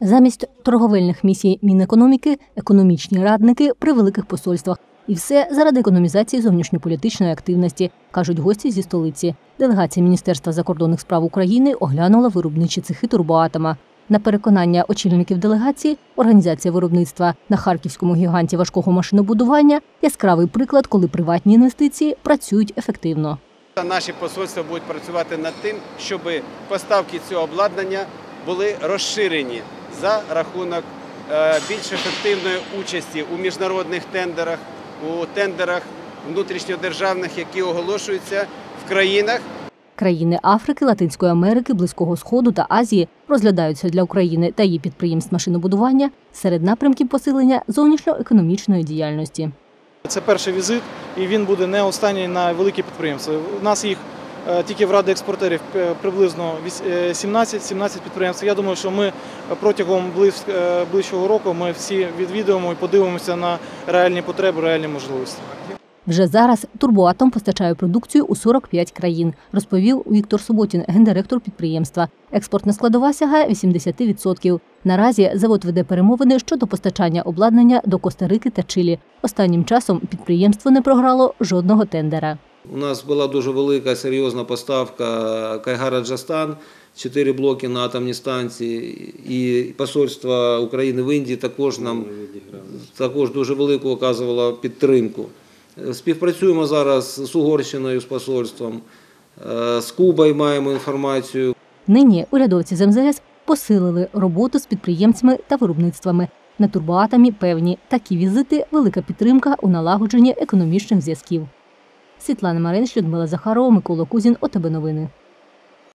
Замість торговельних місій Мінекономіки економічні радники при великих посольствах. І все заради економізації зовнішньополітичної активності, кажуть гості зі столиці. Делегація Міністерства закордонних справ України оглянула виробничі цехи турбоатома. На переконання очільників делегації, організація виробництва на харківському гіганті важкого машинобудування яскравий приклад, коли приватні інвестиції працюють ефективно. Наші посольства будуть працювати над тим, щоб поставки цього обладнання були розширені за рахунок е, більш ефективної участі у міжнародних тендерах, у тендерах внутрішньодержавних, які оголошуються в країнах, Країни Африки, Латинської Америки, Близького Сходу та Азії розглядаються для України та її підприємств машинобудування серед напрямків посилення зовнішньоекономічної діяльності. Це перший візит, і він буде не останній на великі підприємства. У нас їх тільки в раді експортерів е, приблизно віс- е, 17-17 підприємств. Я думаю, що ми протягом е, ближчого року ми всі відвідуємо і подивимося на реальні потреби, реальні можливості. Вже зараз Турбоатом постачає продукцію у 45 країн, розповів Віктор Суботін, гендиректор підприємства. Експортна складова сягає 80%. Наразі завод веде перемовини щодо постачання обладнання до Коста-Рики та Чилі. Останнім часом підприємство не програло жодного тендера. У нас була дуже велика серйозна поставка Кайгара Джастан, чотири блоки на атомні станції, і посольство України в Індії також нам також дуже велику оказувало підтримку. Співпрацюємо зараз з Угорщиною, з посольством, е, з Кубою маємо інформацію. Нині урядовці з МЗС посилили роботу з підприємцями та виробництвами. На турбоатомі певні такі візити велика підтримка у налагодженні економічних зв'язків. Світлана Маринич, Людмила Захарова, Микола Кузін, ОТБ Новини.